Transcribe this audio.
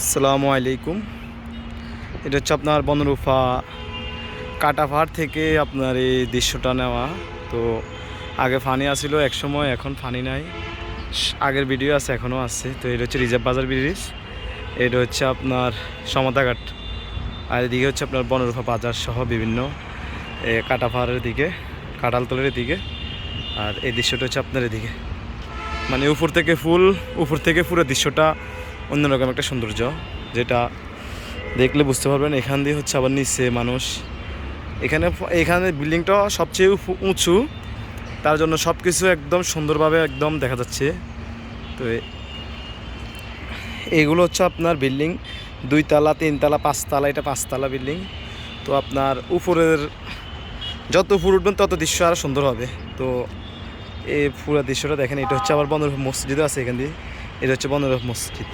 আসসালামু আলাইকুম। এটা হচ্ছে আপনার বনরূপা কাটাপাহাড় থেকে আপনার এই দৃশ্যটা নেওয়া। তো আগে ফানি আসিল এক সময়, এখন ফানি নাই। আগের ভিডিও আছে, এখনও আছে। তো এটা হচ্ছে রিজার্ভ বাজার ব্রিজ। এটা হচ্ছে আপনার সমতাঘাট। আর এদিকে হচ্ছে আপনার বনরূপা বাজার সহ বিভিন্ন কাটাপাহাড়ের দিকে কাটালতলের দিকে আর এই দৃশ্যটা হচ্ছে আপনার এদিকে। মানে উপর থেকে ফুল, উপর থেকে পুরো দৃশ্যটা অন্যরকম একটা সৌন্দর্য, যেটা দেখলে বুঝতে পারবেন এখান দিয়ে হচ্ছে আবার নিচে মানুষ। এখানে এখানে বিল্ডিংটা সবচেয়ে উঁচু। তার জন্য সব কিছু একদম সুন্দরভাবে একদম দেখা যাচ্ছে। তো এগুলো হচ্ছে আপনার বিল্ডিং। দুইতলা, তিনতলা, পাঁচতলা, এটা পাঁচতলা বিল্ডিং। তো আপনার উপরের যত উপর উঠবেন তত দৃশ্য আরও সুন্দর হবে। তো এই পুরো দৃশ্যটা দেখেন, এটা হচ্ছে আবার বন্দর মসজিদও আছে এখান দিয়ে। এটা হচ্ছে বন্দর মসজিদ।